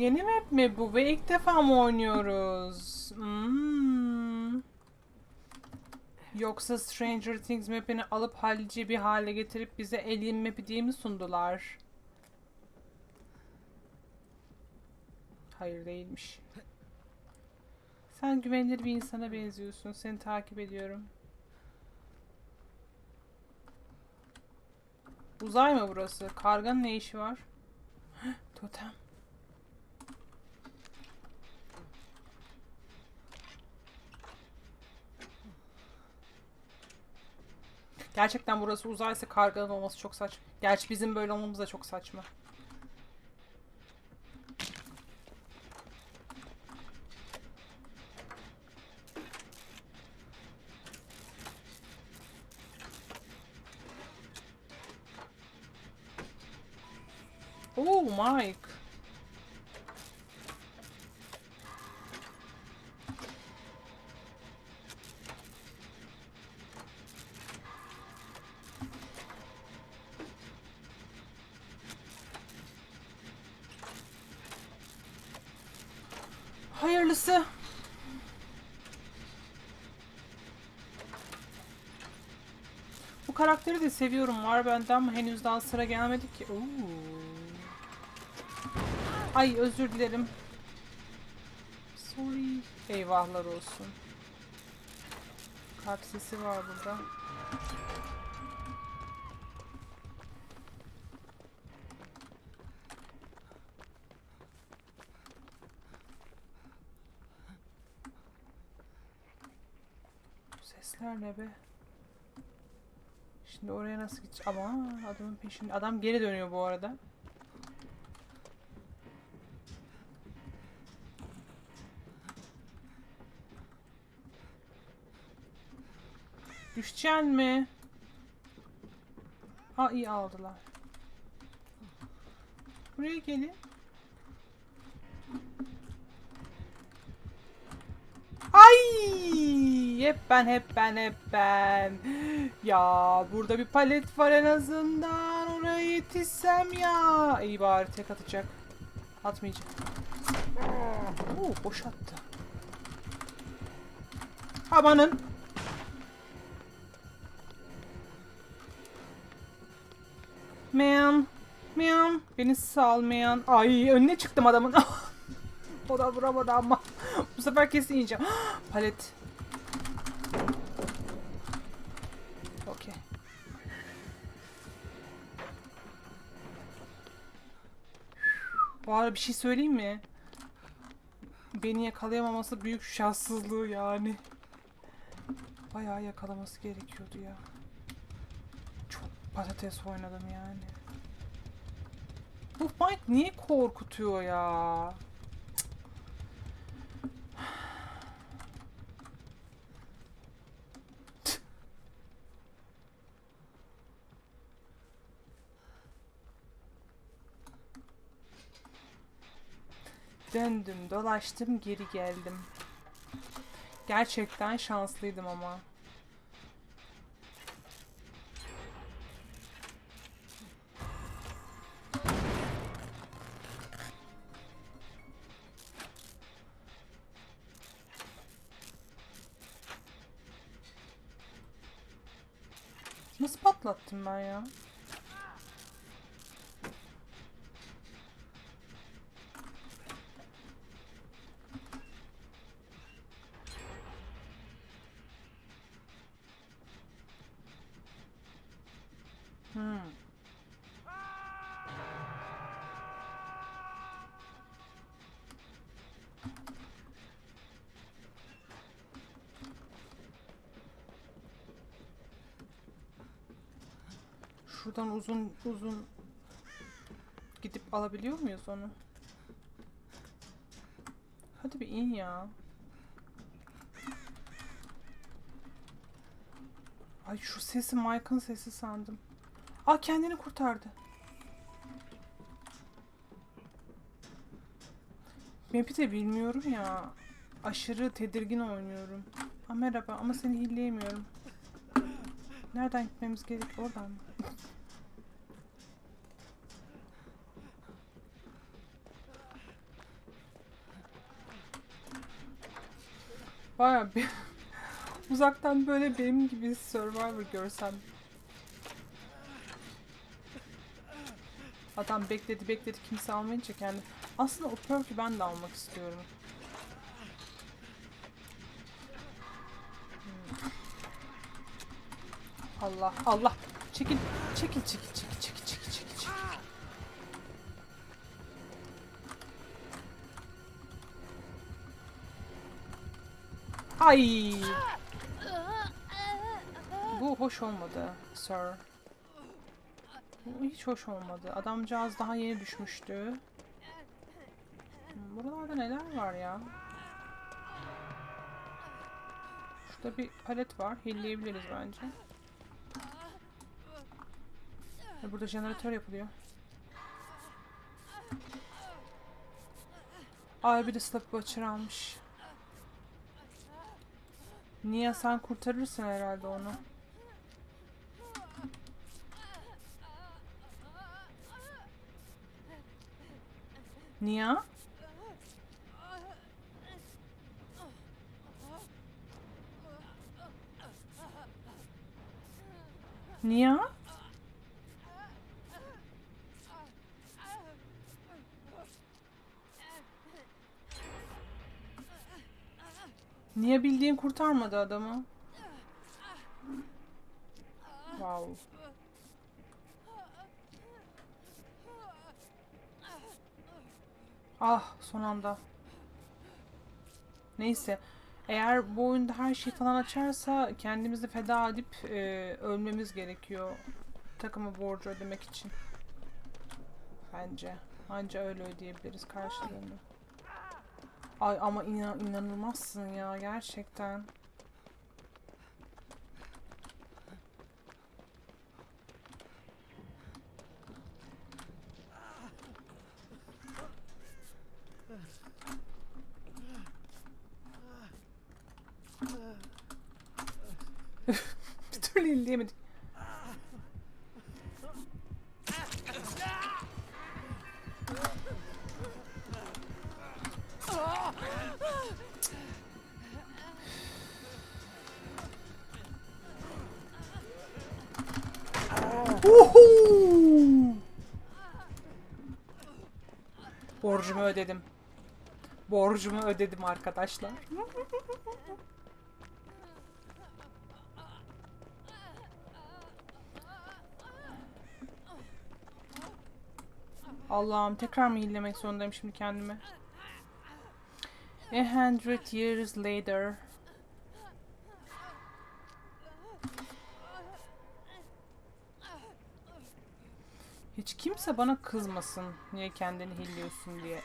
Yeni map mi bu ve ilk defa mı oynuyoruz? Hmm. Yoksa Stranger Things map'ini alıp hallici bir hale getirip bize Alien map'i diye mi sundular? Hayır değilmiş. Sen güvenilir bir insana benziyorsun. Seni takip ediyorum. Uzay mı burası? Karganın ne işi var? Totem. Gerçekten burası uzaysa karganın olması çok saçma. Gerçi bizim böyle olmamız da çok saçma. Oh Mike. Hayırlısı. Bu karakteri de seviyorum. Var bende ama henüz daha sıra gelmedi ki. Oo. Ay özür dilerim. Sorry. Eyvahlar olsun. Kalp sesi var burada. Bu sesler ne be? Şimdi oraya nasıl gideceğim? Ama adamın peşinde. Adam geri dönüyor bu arada. Düşeceksin mi? Ha iyi aldılar. Buraya gelin. Ay! Hep ben, hep ben, hep ben. Ya burada bir palet var en azından. Oraya yetişsem ya. İyi bari tek atacak. Atmayacak. Oo, boş attı. Amanın. Man. Man. Beni salmayan. Ay önüne çıktım adamın. o da vuramadı ama. Bu sefer kesin yiyeceğim. Palet. Okey. Bu arada bir şey söyleyeyim mi? Beni yakalayamaması büyük şanssızlığı yani. Bayağı yakalaması gerekiyordu ya. Çok patates oynadım yani. Bu Mike niye korkutuyor ya? Döndüm, dolaştım, geri geldim. Gerçekten şanslıydım ama. Nasıl patlattım ben ya? Hmm. Şuradan uzun uzun gidip alabiliyor muyuz onu? Hadi bir in ya. Ay şu sesi Mike'ın sesi sandım. Aa kendini kurtardı. Map'i de bilmiyorum ya. Aşırı tedirgin oynuyorum. Aa, merhaba ama seni hilleyemiyorum. Nereden gitmemiz gerek? Oradan mı? Baya bir uzaktan böyle benim gibi Survivor görsem. Adam bekledi bekledi kimse almayınca kendi. Aslında o perk'ü ben de almak istiyorum. Hmm. Allah Allah çekil çekil çekil Ay bu hoş olmadı sir. Bu hiç hoş olmadı. Adamcağız daha yeni düşmüştü. Hmm, Buralarda neler var ya? Şurada bir palet var. Hilleyebiliriz bence. Burada jeneratör yapılıyor. Ay bir de Slap Butcher almış. Niye sen kurtarırsın herhalde onu? Niye? Niye? Niye bildiğin kurtarmadı adamı? Wow. Ah son anda. Neyse. Eğer bu oyunda her şey falan açarsa kendimizi feda edip e, ölmemiz gerekiyor. Takımı borcu ödemek için. Bence. Anca öyle ödeyebiliriz karşılığında. Ay ama inan inanılmazsın ya gerçekten. Bir türlü ilerleyemedik. Borcumu ödedim. Borcumu ödedim arkadaşlar. Allah'ım tekrar mı hillemek zorundayım şimdi kendimi? A hundred years later. Hiç kimse bana kızmasın niye kendini hilliyorsun diye.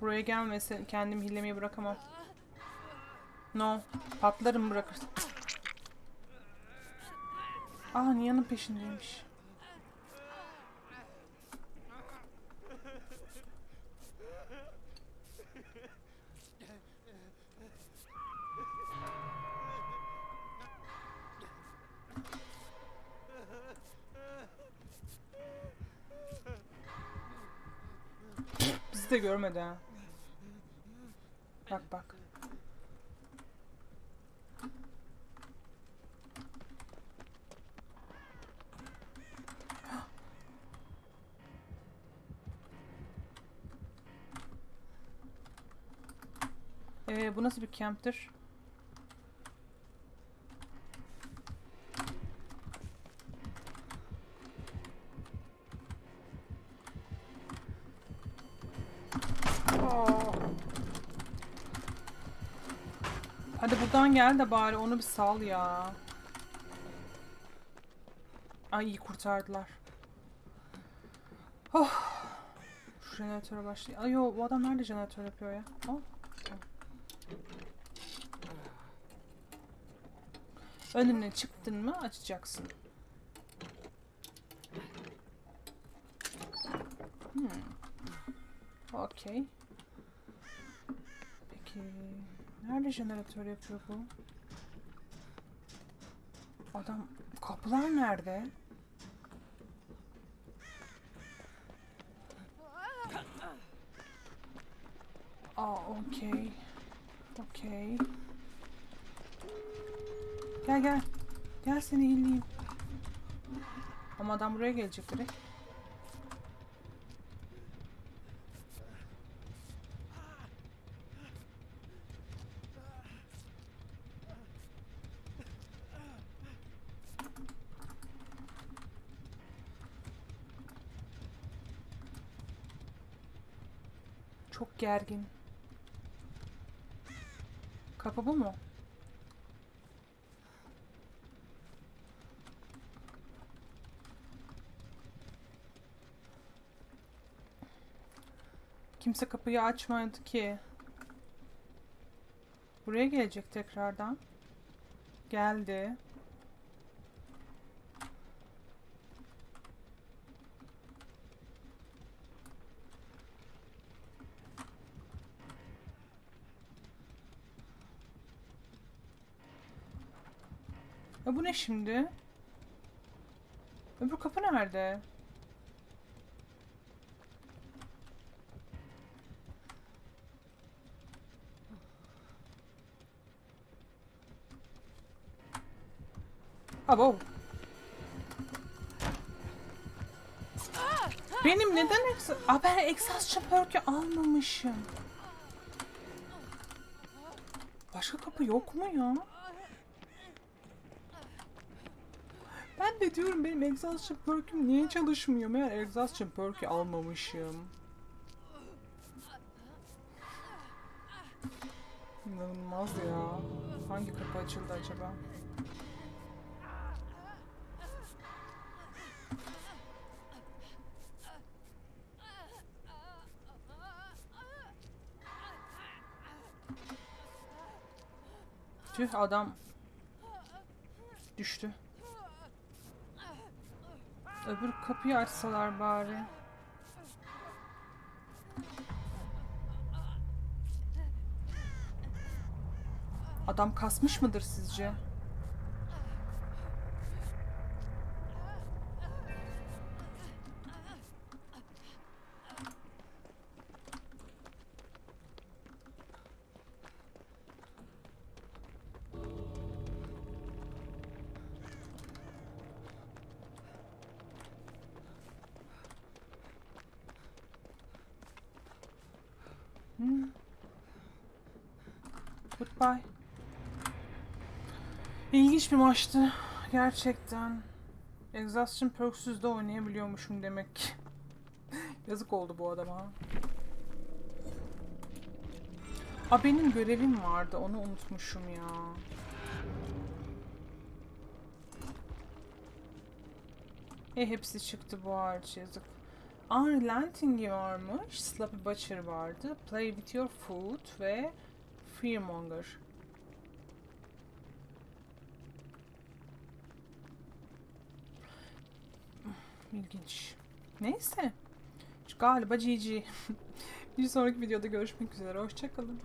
Buraya gelmese kendimi hillemeyi bırakamam. No. Patlarım bırakır. Aa Nia'nın peşindeymiş. De görmedi ha. Bak bak. Ee, bu nasıl bir camp'tir? Aa. Hadi buradan gel de bari onu bir sal ya. Ay iyi kurtardılar. Oh. Şu jeneratöre başlayayım. Ay yo bu adam nerede jeneratör yapıyor ya? Oh. Önüne çıktın mı açacaksın. Hmm. Okey. Peki Nerede jeneratör yapıyor bu? Adam kapılar nerede? Aa okey. Okey. Gel gel. Gel seni illeyim. Ama adam buraya gelecek direkt. Gergin. Kapı bu mu? Kimse kapıyı açmadı ki. Buraya gelecek tekrardan. Geldi. E bu ne şimdi? Öbür kapı nerede? Abo. Benim neden exa... Aa ben exhaust perk'ü almamışım. Başka kapı yok mu ya? De diyorum benim exhaustion perk'üm niye çalışmıyor? Meğer exhaustion perk'ü almamışım. İnanılmaz ya. Hangi kapı açıldı acaba? Tüh adam düştü. Öbür kapıyı açsalar bari. Adam kasmış mıdır sizce? Hmm. Goodbye. İlginç bir maçtı. Gerçekten. Exhaustion perksüz de oynayabiliyormuşum demek ki. Yazık oldu bu adama. Aa benim görevim vardı. Onu unutmuşum ya. E hepsi çıktı bu hariç yazık. Aa Relenting'i varmış. Sloppy Butcher vardı. Play with your food ve Fearmonger. İlginç. Neyse. Galiba GG. Bir sonraki videoda görüşmek üzere. Hoşçakalın.